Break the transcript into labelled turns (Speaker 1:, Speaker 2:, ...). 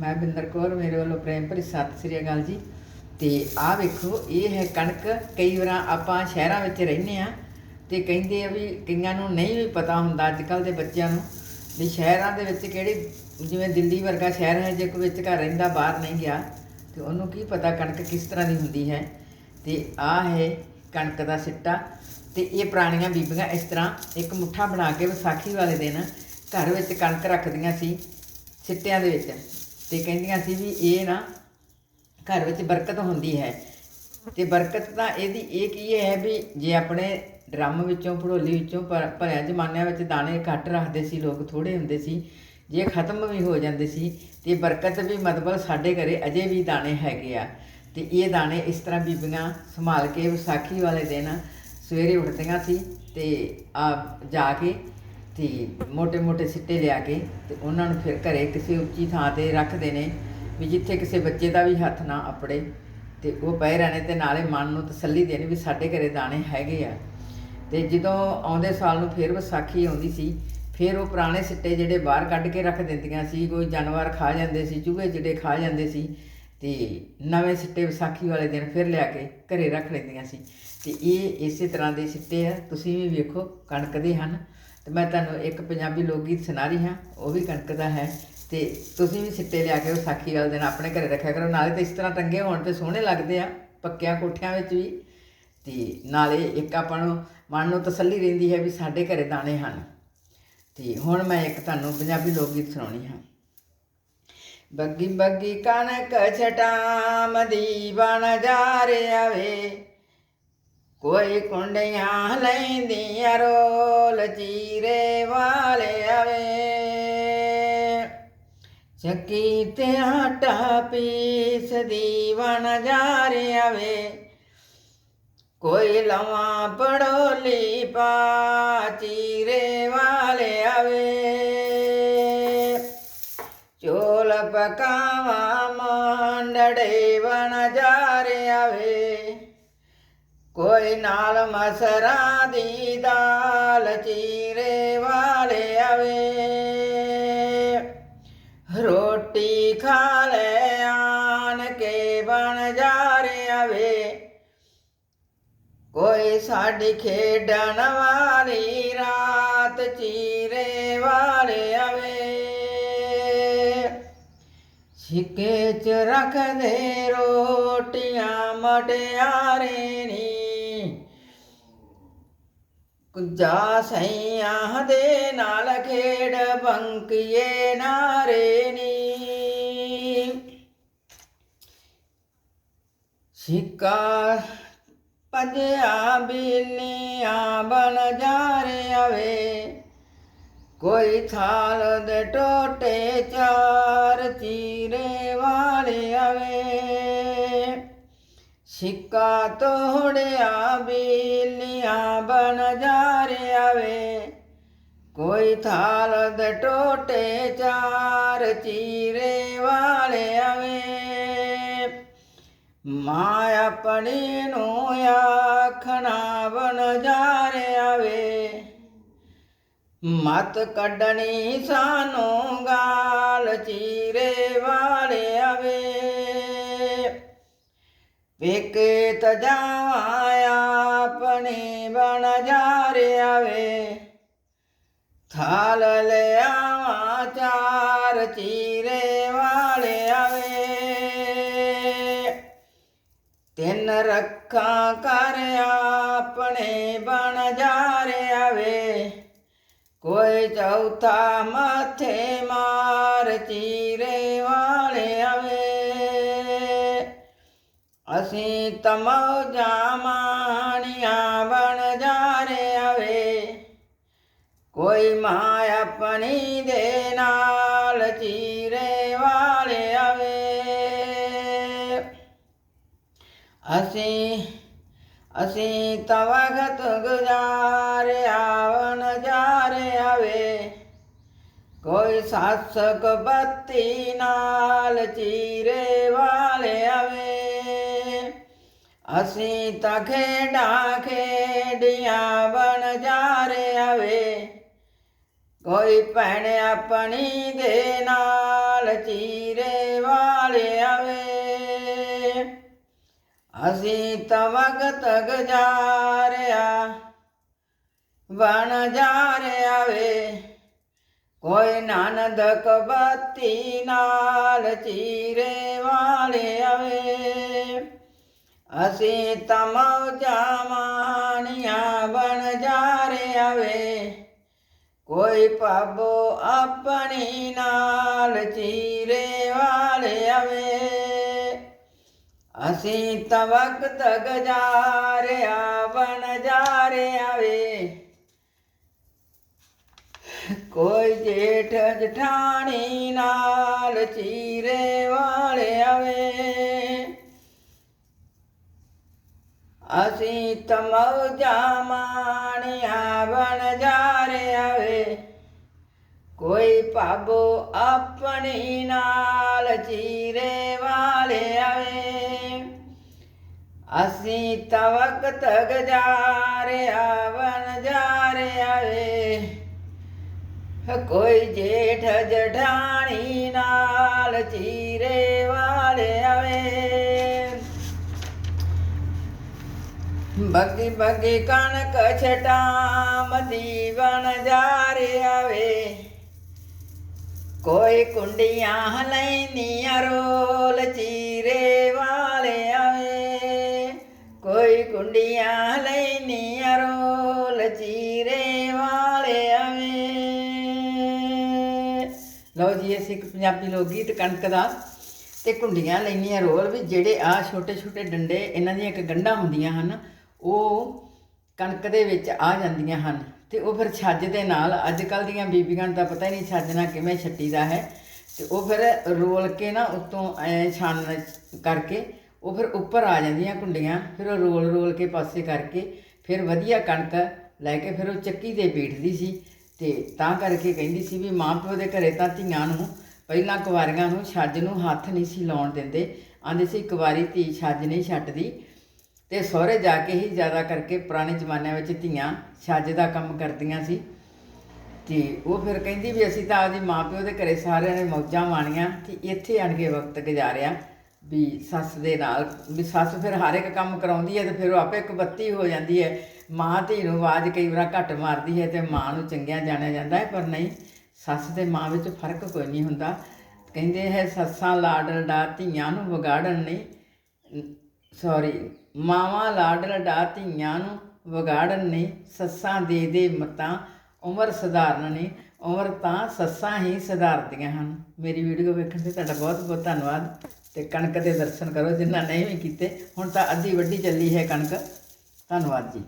Speaker 1: ਮੈਂ ਬਿੰਦਰ ਕੌਰ, ਮੇਰੇ ਵੱਲੋਂ ਪ੍ਰੇਮ ਭਰੀ ਸਤਿ ਸ੍ਰੀ ਅਕਾਲ ਜੀ। ਤੇ ਆਹ ਵੇਖੋ, ਇਹ ਹੈ ਕਣਕ। ਕਈ ਵਾਰਾਂ ਆਪਾਂ ਸ਼ਹਿਰਾਂ ਵਿੱਚ ਰਹਿੰਦੇ ਆ ਤੇ ਕਹਿੰਦੇ ਆ ਵੀ ਕਈਆਂ ਨੂੰ ਨਹੀਂ ਵੀ ਪਤਾ ਹੁੰਦਾ ਅੱਜ ਕੱਲ ਦੇ ਬੱਚਿਆਂ ਨੂੰ ਵੀ ਸ਼ਹਿਰਾਂ ਦੇ ਵਿੱਚ ਕਿਹੜੀ ਜਿਵੇਂ ਦਿੱਲੀ ਵਰਗਾ ਸ਼ਹਿਰ ਹੈ, ਜੇ ਕੋਈ ਵਿੱਚ ਘਰ ਰਹਿੰਦਾ, ਬਾਹਰ ਨਹੀਂ ਗਿਆ, ਤੇ ਉਹਨੂੰ ਕੀ ਪਤਾ ਕਣਕ ਕਿਸ ਤਰ੍ਹਾਂ ਦੀ ਹੁੰਦੀ ਹੈ। ਤੇ ਆਹ ਹੈ ਕਣਕ ਦਾ ਸਿੱਟਾ ਤੇ ਇਹ ਪੁਰਾਣੀਆਂ ਬੀਬੀਆਂ ਇਸ ਤਰ੍ਹਾਂ ਇੱਕ ਮੁੱਠਾ ਬਣਾ ਕੇ ਵਿਸਾਖੀ ਵਾਲੇ ਦਿਨ ਘਰ ਵਿੱਚ ਕਣਕ ਰੱਖਦੀਆਂ ਸੀ, ਸਿੱਟਿਆਂ ਦੇ ਵਿੱਚ। ਤੇ ਕਹਿੰਦੀਆਂ ਸੀ ਵੀ ਇਹ ਨਾ ਘਰ ਵਿੱਚ ਬਰਕਤ ਹੁੰਦੀ ਹੈ। ਤੇ ਬਰਕਤ ਤਾਂ ਇਹਦੀ ਇਹ ਕੀ ਹੈ ਵੀ ਜੇ ਆਪਣੇ ਡਰਮ ਵਿੱਚੋਂ, ਭੜੋਲੀ ਵਿੱਚੋਂ ਭਰ- ਭਰਿਆ ਜ਼ਮਾਨਿਆਂ ਵਿੱਚ ਦਾਣੇ ਘੱਟ ਰੱਖਦੇ ਸੀ, ਲੋਕ ਥੋੜੇ ਹੁੰਦੇ ਸੀ, ਜੇ ਖਤਮ ਵੀ ਹੋ ਜਾਂਦੇ ਸੀ, ਤੇ ਬਰਕਤ ਵੀ ਮਤਲਬ ਸਾਡੇ ਘਰੇ ਅਜੇ ਵੀ ਦਾਣੇ ਹੈਗੇ ਆ। ਤੇ ਇਹ ਦਾਣੇ ਇਸ ਤਰ੍ਹਾਂ ਬੀਬੀਆਂ ਸੰਭਾਲ ਕੇ ਵਿਸਾਖੀ ਵਾਲੇ ਦਿਨ ਸਵੇਰੇ ਉੱਠਦੀਆਂ ਸੀ ਤੇ ਆ ਜਾ ਕੇ ਤੇ ਮੋਟੇ ਮੋਟੇ ਸਿੱਟੇ ਲਿਆ ਕੇ ਤੇ ਉਹਨਾਂ ਨੂੰ ਫਿਰ ਘਰੇ ਕਿਸੇ ਉੱਚੀ ਥਾਂ ਤੇ ਰੱਖਦੇ ਨੇ ਵੀ ਜਿੱਥੇ ਕਿਸੇ ਬੱਚੇ ਦਾ ਵੀ ਹੱਥ ਨਾ ਅਪੜੇ ਤੇ ਉਹ ਪਏ ਰਹਿਣੇ ਤੇ ਨਾਲੇ ਮਨ ਨੂੰ ਤਸੱਲੀ ਦੇਣੀ ਵੀ ਸਾਡੇ ਘਰੇ ਦਾਣੇ ਹੈਗੇ ਆ। ਤੇ ਜਦੋਂ ਆਉਂਦੇ ਸਾਲ ਨੂੰ ਫਿਰ ਵਿਸਾਖੀ ਆਉਂਦੀ ਸੀ, ਫਿਰ ਉਹ ਪੁਰਾਣੇ ਸਿੱਟੇ ਜਿਹੜੇ ਬਾਹਰ ਕੱਢ ਕੇ ਰੱਖ ਦਿੰਦੀਆਂ ਸੀ, ਕੋਈ ਜਾਨਵਰ ਖਾ ਜਾਂਦੇ ਸੀ, ਚੂਹੇ ਜਿਹੜੇ ਖਾ ਜਾਂਦੇ ਸੀ, ਤੇ ਨਵੇਂ ਸਿੱਟੇ ਵਿਸਾਖੀ ਵਾਲੇ ਦਿਨ ਫਿਰ ਲਿਆ ਕੇ ਘਰੇ ਰੱਖ ਲੈਂਦੀਆਂ ਸੀ। ਤੇ ਇਹ ਇਸੇ ਤਰ੍ਹਾਂ ਦੇ ਸਿੱਟੇ ਆ, ਤੁਸੀਂ ਵੀ ਵੇਖੋ ਕਣਕ ਦੇ ਹਨ। ਤੇ ਮੈਂ ਤੁਹਾਨੂੰ ਇੱਕ ਪੰਜਾਬੀ ਲੋਕ ਗੀਤ ਸੁਣਾ ਰਹੀ ਹਾਂ, ਉਹ ਵੀ ਕਣਕ ਦਾ ਹੈ ਤੇ ਤੁਸੀਂ ਵੀ ਸਿੱਟੇ ਲਿਆ ਕੇ ਵਿਸਾਖੀ ਵਾਲੇ ਦਿਨ ਆਪਣੇ ਘਰੇ ਰੱਖਿਆ ਕਰੋ, ਨਾਲੇ ਤੇ ਇਸ ਤਰ੍ਹਾਂ ਟੰਗੇ ਹੋਣ ਤੇ ਸੋਹਣੇ ਲੱਗਦੇ ਆ, ਪੱਕਿਆਂ ਕੋਠਿਆਂ ਵਿੱਚ ਵੀ। ਤੇ ਨਾਲੇ ਇੱਕ ਆਪਾਂ ਨੂੰ ਮਨ ਨੂੰ ਤਸੱਲੀ ਰਹਿੰਦੀ ਹੈ ਵੀ ਸਾਡੇ ਘਰੇ ਦਾਣੇ ਹਨ। ਤੇ ਹੁਣ ਮੈਂ ਇੱਕ ਤੁਹਾਨੂੰ ਪੰਜਾਬੀ ਲੋਕ ਗੀਤ ਸੁਣਾਉਣੀ ਹਾਂ। ਬੱਗੀ ਬੱਗੀ ਕਣਕ ਛਟਾਮ ਦੀ ਬਣ ਜਾ ਰਿਹਾ ਵੇ ਕੋਈ ਕੁੰਡੀਆਂ ਲੈਂਦੀਆਂ ਰੋਲ ਚੀਰੇ ਵਾਲੇ ਆਵੇ। ਚੱਕੀ ਤੇ ਆਟਾ ਪੀਸ ਦੀ ਬਣ ਜਾ ਰਿਹਾ ਵੇ ਕੋਈ ਲਵਾਂ ਪੜੋਲੀ ਪਾ ਚੀਰੇ ਵਾਲੇ ਆਵੇ। ਚੋਲ ਪਕਾਵਾ, ਮੰਡੜੇ ਬਣ ਜਾ ਰਿਹਾ ਵੇ ਕੋਈ ਨਾਲ ਮਸਰਾ ਦੀ ਦਾਲ ਚੀਰੇ ਵਾਲੇ ਆਵੇ। ਰੋਟੀ ਖਾ ਲੈ ਆਣ ਕੇ ਬਣ ਜਾ ਰਿਹਾ ਆਵੇ। ਕੋਈ ਸਾਡੀ ਖੇਡਣ ਵਾਲੀ ਰਾਤ ਚੀਰੇ ਵਾਲੇ ਆਵੇ। ਸਿੱਕੇ ਚ ਰੱਖਦੇ ਰੋਟੀਆਂ ਮਟਿਆਰੇ ਨੀ ਕੁੰਜਾ ਸਈਆਂ ਦੇ ਨਾਲ ਖੇਡ ਬੰਕੀਏ ਨਾਰੇ ਨੀ। ਸਿੱਕਾ ਪੰਜਿਆ ਬਿੱਲੀਆਂ ਬਣ ਜਾ ਰਿਹਾ ਆਵੇ ਕੋਈ ਥਾਲ ਦੇ ਟੋਟੇ ਚਾਰ ਚੀਰੇ ਵਾਲੇ ਆਵੇ ਸਿੱਕਾ ਤੋੜਿਆ, ਬਿੱਲੀਆਂ ਬਣ ਜਾ ਰਿਹਾ ਵੇ ਕੋਈ ਥਾਲ ਦੇ ਟੋਟੇ ਚਾਰ ਚੀਰੇ ਵਾਲੇ ਆਵੇ। ਮਾਂ ਆਪਣੀ ਨੂੰ ਆਖਣਾ ਬਣ ਜਾ ਰਿਹਾ ਵੇ ਮਤ ਕੱਢਣੀ ਸਾਨੂੰ ਗਾਲ ਚੀਰੇ ਵਾਲੇ ਵੇਕੇ ਤਜਾਵਾਂ ਆਪਣੇ ਬਣ ਜਾ ਰਿਹਾ ਵੇ ਥਾਲ ਲਿਆਵਾਂ ਚਾਰ ਚੀਰੇ ਵਾਲੇ ਆਵੇ। ਤਿੰਨ ਰੱਖਾਂ ਕਰ ਆਪਣੇ ਬਣ ਜਾ ਰਿਹਾ ਵੇ ਕੋਈ ਚੌਥਾ ਮਾਥੇ ਮਾਰ ਚੀਰੇ ਵਾਲੇ ਅਸੀਂ ਤਮੌਜਾਂ ਮਾਣੀਆਂ ਬਣ ਜਾ ਰਿਹਾ ਵੇ ਕੋਈ ਮਾਂ ਆਪਣੀ ਦੇ ਨਾਲ ਚੀਰੇ ਵਾਲੇ ਆਵੇ। ਅਸੀਂ ਅਸੀਂ ਤਾਂ ਵਕਤ ਗੁਜ਼ਾਰਿਆ ਵਨ ਜਾ ਰਿਹਾ ਵੇ ਕੋਈ ਸੱਸ ਬੱਤੀ ਨਾਲ ਚੀਰੇ ਵਾਲੇ ਆਵੇ। ਅਸੀਂ ਤਾਂ ਖੇਡਾਂ ਖੇਡੀਆਂ ਬਣ ਜਾ ਰਿਆਵੇ ਕੋਈ ਭੈਣ ਆਪਣੀ ਦੇ ਨਾਲ ਚੀਰੇ ਵਾਲੇ ਆਵੇ। ਅਸੀਂ ਤਾਂ ਵਕਤ ਗਜਾਰਿਆ ਬਣ ਜਾ ਰਿਆਵੇ ਕੋਈ ਨਾਨਦ ਕਬਤੀ ਨਾਲ ਚੀਰੇ ਵਾਲੇ ਆਵੇ। ਅਸੀਂ ਤਾਂ ਮੌਜਾਂ ਬਣ ਜਾ ਰਿਹਾ ਵੇ ਕੋਈ ਪਾਬੋ ਆਪਣੀ ਨਾਲ ਚੀਰੇ ਵਾਲੇ ਆਵੇ। ਅਸੀਂ ਤਾਂ ਜਾ ਗੁਜ਼ਾਰਿਆ ਬਣ ਜਾ ਰਿਹਾ ਵੇ ਕੋਈ ਜੇਠ ਜਠਾਣੀ ਨਾਲ ਚੀਰੇ ਵਾਲੇ ਆਵੇ। ਅਸੀਂ ਤਮੌਜਾ ਮਾਣਿਆ ਬਣ ਜਾ ਰਿਹਾ ਕੋਈ ਭਾਬੋ ਆਪਣੀ ਨਾਲ ਚੀਰੇ ਵਾਲੇ ਆਵੇ। ਅਸੀਂ ਤਾਂ ਵਕਤ ਗੁਜ਼ਾਰਿਆ ਬਣ ਜਾ ਰਿਹਾ ਵੇ ਕੋਈ ਜੇਠ ਜਠਾਣੀ ਨਾਲ ਚੀਰੇ ਵਾਲੇ ਆਵੇ। ਬੱਗੀ ਬੱਗੀ ਕਣਕ ਛਟਾਮਦੀ ਬਣ ਜਾ ਰਿਹਾ ਵੇ ਕੋਈ ਕੁੰਡੀਆਂ ਲੈਨੀਆਂ ਰੋਲ ਚੀਰੇ ਵਾਲੇ ਆਵੇ। ਕੋਈ ਕੁੰਡੀਆਂ ਲੈਨੀਆਂ ਰੋਲ ਚੀਰੇ ਵਾਲੇ ਆਵੇ। ਲਓ ਜੀ, ਅਸੀਂ ਇੱਕ ਪੰਜਾਬੀ ਲੋਕ ਗੀਤ ਕਣਕ ਦਾ ਤੇ ਕੁੰਡੀਆਂ ਲੈਣੀਆਂ ਰੋਲ ਵੀ ਜਿਹੜੇ ਆ ਛੋਟੇ ਛੋਟੇ ਡੰਡੇ, ਇਹਨਾਂ ਦੀਆਂ ਇੱਕ ਗੰਢਾਂ ਹੁੰਦੀਆਂ ਹਨ ਉਹ ਕਣਕ ਦੇ ਵਿੱਚ ਆ ਜਾਂਦੀਆਂ ਹਨ ਤੇ ਉਹ ਫਿਰ ਛੱਜ ਦੇ ਨਾਲ ਅੱਜ ਕੱਲ ਦੀਆਂ ਬੀਬੀਆਂ ਨੂੰ ਤਾਂ ਪਤਾ ਹੀ ਨਹੀਂ ਛੱਜ ਨਾਲ ਕਿਵੇਂ ਛੱਟੀਦਾ ਹੈ ਤੇ ਉਹ ਫਿਰ ਰੋਲ ਕੇ ਨਾ ਉੱਤੋਂ ਐ ਛਾਨ ਕਰਕੇ ਉਹ ਫਿਰ ਉੱਪਰ ਆ ਜਾਂਦੀਆਂ ਕੁੰਡੀਆਂ, ਫਿਰ ਉਹ ਰੋਲ ਰੋਲ ਕੇ ਪਾਸੇ ਕਰਕੇ ਫਿਰ ਵਧੀਆ ਕਣਕ ਲੈ ਕੇ ਫਿਰ ਉਹ ਚੱਕੀ ਤੇ ਬੀਠਦੀ ਸੀ ਤੇ ਤਾਂ ਕਰਕੇ ਕਹਿੰਦੀ ਸੀ ਵੀ ਮਾਂ ਪਿਓ ਦੇ ਘਰੇ ਤਾਂ ਧੀਆਂ ਨੂੰ ਪਹਿਲਾਂ ਕੁਵਾਰੀਆਂ ਨੂੰ ਛੱਜ ਨੂੰ ਹੱਥ ਨਹੀਂ ਸੀ ਲਾਉਣ ਦਿੰਦੇ ਆਂਦੇ ਸੀ ਕੁਵਾਰੀ ਧੀ ਛੱਜ ਨਹੀਂ ਛੱਡਦੀ ਤੇ ਸਹੁਰੇ ਜਾ ਕੇ ਹੀ ਜ਼ਿਆਦਾ ਕਰਕੇ ਪੁਰਾਣੇ ਜ਼ਮਾਨਿਆਂ ਵਿੱਚ ਧੀਆਂ ਛੱਜ ਦਾ ਕੰਮ ਕਰਦੀਆਂ ਸੀ। ਤੇ ਉਹ ਫਿਰ ਕਹਿੰਦੀ ਵੀ ਅਸੀਂ ਤਾਂ ਆਪਦੀ ਮਾਂ ਪਿਓ ਦੇ ਘਰੇ ਸਾਰਿਆਂ ਨੇ ਮੌਜਾਂ ਮਾਣੀਆਂ ਤੇ ਇੱਥੇ ਆਣ ਕੇ ਵਕਤ ਗੁਜ਼ਾਰਿਆ ਵੀ ਸੱਸ ਦੇ ਨਾਲ, ਵੀ ਸੱਸ ਫਿਰ ਹਰ ਇੱਕ ਕੰਮ ਕਰਾਉਂਦੀ ਹੈ ਤੇ ਫਿਰ ਉਹ ਆਪੇ ਇੱਕ ਬੱਤੀ ਹੋ ਜਾਂਦੀ ਹੈ। ਮਾਂ ਧੀ ਨੂੰ ਆਵਾਜ਼ ਕਈ ਵਾਰ ਘੱਟ ਮਾਰਦੀ ਹੈ ਤੇ ਮਾਂ ਨੂੰ ਚੰਗਿਆ ਜਾਣਿਆ ਜਾਂਦਾ ਹੈ, ਪਰ ਨਹੀਂ, ਸੱਸ ਤੇ ਮਾਂ ਵਿੱਚ ਫ਼ਰਕ ਕੋਈ ਨਹੀਂ ਹੁੰਦਾ। ਕਹਿੰਦੇ ਹੈ, ਸੱਸਾਂ ਲਾਡਲ ਡਾ ਧੀਆਂ ਨੂੰ ਵਿਗਾੜਨ ਨਹੀਂ ਸੌਰੀ ਮਾਵਾਂ ਲਾਡ ਲਡਾ ਧੀਆਂ ਨੂੰ ਵਿਗਾੜਨ ਨਹੀਂ ਸੱਸਾਂ ਦੇ ਦੇ ਮਤਾਂ ਉਮਰ ਸੁਧਾਰਨ ਨਹੀਂ ਉਮਰ ਤਾਂ ਸੱਸਾਂ ਹੀ ਸੁਧਾਰਦੀਆਂ ਹਨ। ਮੇਰੀ ਵੀਡੀਓ ਵੇਖਣ ਤੇ ਤੁਹਾਡਾ ਬਹੁਤ ਬਹੁਤ ਧੰਨਵਾਦ ਤੇ ਕਣਕ ਦੇ ਦਰਸ਼ਨ ਕਰੋ ਜਿਨ੍ਹਾਂ ਨਹੀਂ ਵੀ ਕੀਤੇ, ਹੁਣ ਤਾਂ ਅੱਧੀ ਵੱਡੀ ਚੱਲੀ ਹੈ ਕਣਕ। ਧੰਨਵਾਦ ਜੀ।